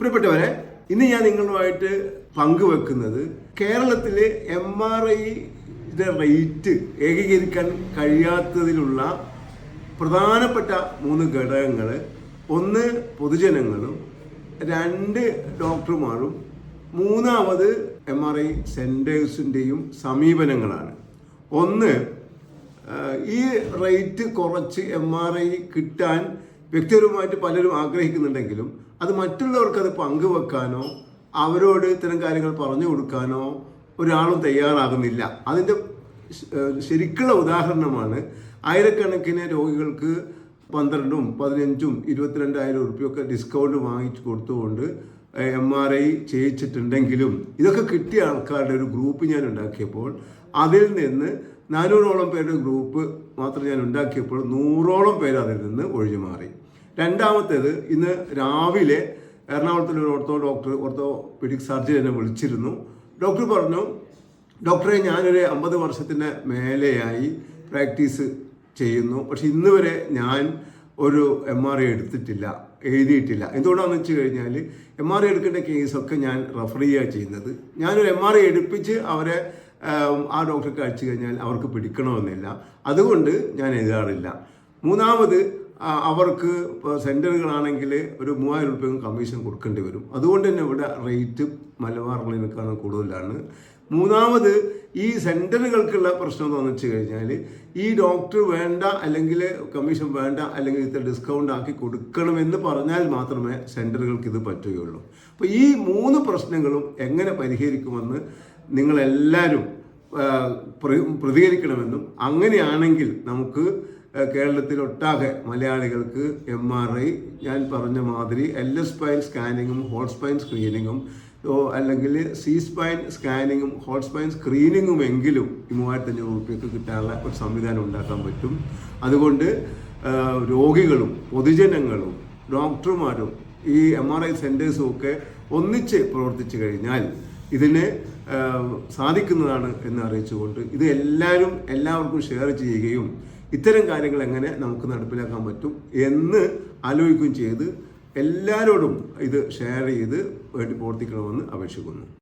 പ്രിയപ്പെട്ടവരെ ഇന്ന് ഞാൻ നിങ്ങളുമായിട്ട് പങ്കുവെക്കുന്നത് കേരളത്തിലെ എം ആർ ഐയുടെ റേറ്റ് ഏകീകരിക്കാൻ കഴിയാത്തതിലുള്ള പ്രധാനപ്പെട്ട മൂന്ന് ഘടകങ്ങൾ ഒന്ന് പൊതുജനങ്ങളും രണ്ട് ഡോക്ടർമാരും മൂന്നാമത് എം ആർ ഐ സെന്റേഴ്സിന്റെയും സമീപനങ്ങളാണ്. ഒന്ന് ഈ റേറ്റ് കുറച്ച് എം ആർ ഐ കിട്ടാൻ വ്യക്തിപരമായിട്ട് പലരും ആഗ്രഹിക്കുന്നുണ്ടെങ്കിലും അത് മറ്റുള്ളവർക്ക് അത് പങ്കുവെക്കാനോ അവരോട് ഇത്തരം കാര്യങ്ങൾ പറഞ്ഞു കൊടുക്കാനോ ഒരാളും തയ്യാറാകുന്നില്ല. അതിന്റെ ശരിക്കുള്ള ഉദാഹരണമാണ് ആയിരക്കണക്കിന് രോഗികൾക്ക് പന്ത്രണ്ടും പതിനഞ്ചും ഇരുപത്തിരണ്ടായിരം ഉറുപ്പ്യൊക്കെ ഡിസ്കൗണ്ട് വാങ്ങിച്ചു കൊടുത്തുകൊണ്ട് എം ആർ ഐ ചെയ്യിച്ചിട്ടുണ്ടെങ്കിലും ഇതൊക്കെ കിട്ടിയ ആൾക്കാരുടെ ഒരു ഗ്രൂപ്പ് ഞാൻ ഉണ്ടാക്കിയപ്പോൾ അതിൽ നിന്ന് നാനൂറോളം പേരുടെ ഗ്രൂപ്പ് മാത്രം ഞാൻ ഉണ്ടാക്കിയപ്പോൾ നൂറോളം പേര് അതിൽ നിന്ന് ഒഴിഞ്ഞു മാറി. രണ്ടാമത്തേത് ഇന്ന് രാവിലെ എറണാകുളത്തിലെ ഒരു ഓർത്തോ ഡോക്ടർ ഓർത്തോപെഡിക് സർജൻ എന്നെ വിളിച്ചിരുന്നു. ഡോക്ടർ പറഞ്ഞു ഡോക്ടറെ ഞാനൊരു അമ്പത് വർഷത്തിന് മേലെയായി പ്രാക്ടീസ് ചെയ്യുന്നു. പക്ഷെ ഇന്ന് വരെ ഞാൻ ഒരു എം ആർ ഐ എടുത്തിട്ടില്ല എഴുതിയിട്ടില്ല. എന്തുകൊണ്ടാണെന്ന് വെച്ച് കഴിഞ്ഞാൽ എം ആർ ഐ എടുക്കേണ്ട കേസൊക്കെ ഞാൻ റെഫർ ചെയ്യുക ചെയ്യുന്നത്. ഞാനൊരു എം ആർ ഐ എടുപ്പിച്ച് അവരെ ആ ഡോക്ടർക്ക് അയച്ചു കഴിഞ്ഞാൽ അവർക്ക് പിടിക്കണമെന്നില്ല. അതുകൊണ്ട് ഞാൻ എഴുതാറില്ല. മൂന്നാമത് അവർക്ക് സെന്ററുകളാണെങ്കിൽ ഒരു മൂവായിരം രൂപയും കമ്മീഷൻ കൊടുക്കേണ്ടി വരും. അതുകൊണ്ട് തന്നെ ഇവിടെ റേറ്റ് മലബാർ ക്ലിനിക്കാണ് കൂടുതലാണ്. മൂന്നാമത് ഈ സെന്ററുകൾക്കുള്ള പ്രശ്നം എന്താണെന്ന് വെച്ച് കഴിഞ്ഞാൽ ഈ ഡോക്ടർ വേണ്ട അല്ലെങ്കിൽ കമ്മീഷൻ വേണ്ട അല്ലെങ്കിൽ ഇത്ര ഡിസ്കൗണ്ട് ആക്കി കൊടുക്കണമെന്ന് പറഞ്ഞാൽ മാത്രമേ സെന്ററുകൾക്ക് ഇത് പറ്റുകയുള്ളൂ. അപ്പോൾ ഈ മൂന്ന് പ്രശ്നങ്ങളും എങ്ങനെ പരിഹരിക്കുമെന്ന് നിങ്ങളെല്ലാവരും പ്രതികരിക്കണമെന്നും അങ്ങനെയാണെങ്കിൽ നമുക്ക് കേരളത്തിലൊട്ടാകെ മലയാളികൾക്ക് എം ആർ ഐ ഞാൻ പറഞ്ഞ മാതിരി എൽ എസ് സ്പൈൻ സ്കാനിങ്ങും ഹോൾ സ്പൈൻ സ്ക്രീനിങ്ങും അല്ലെങ്കിൽ സി സ്പൈൻ സ്കാനിങ്ങും ഹോട്ട് സ്പൈൻ സ്ക്രീനിങ്ങും എങ്കിലും ഈ മൂവായിരത്തി അഞ്ഞൂറ് റുപ്യക്ക് കിട്ടാനുള്ള ഒരു സംവിധാനം ഉണ്ടാക്കാൻ പറ്റും. അതുകൊണ്ട് രോഗികളും പൊതുജനങ്ങളും ഡോക്ടർമാരും ഈ എം ആർ ഐ സെന്റേഴ്സും ഒക്കെ ഒന്നിച്ച് പ്രവർത്തിച്ചു കഴിഞ്ഞാൽ ഇതിന് സാധിക്കുന്നതാണ് എന്ന് അറിയിച്ചുകൊണ്ട് ഇത് എല്ലാവരും എല്ലാവർക്കും ഷെയർ ചെയ്യുകയും ഇത്തരം കാര്യങ്ങൾ എങ്ങനെ നമുക്ക് നടപ്പിലാക്കാൻ പറ്റും എന്ന് ആലോചിക്കുകയും ചെയ്ത് എല്ലാവരോടും ഇത് ഷെയർ ചെയ്ത് വേണ്ടി പ്രവർത്തിക്കണമെന്ന് അപേക്ഷിക്കുന്നു.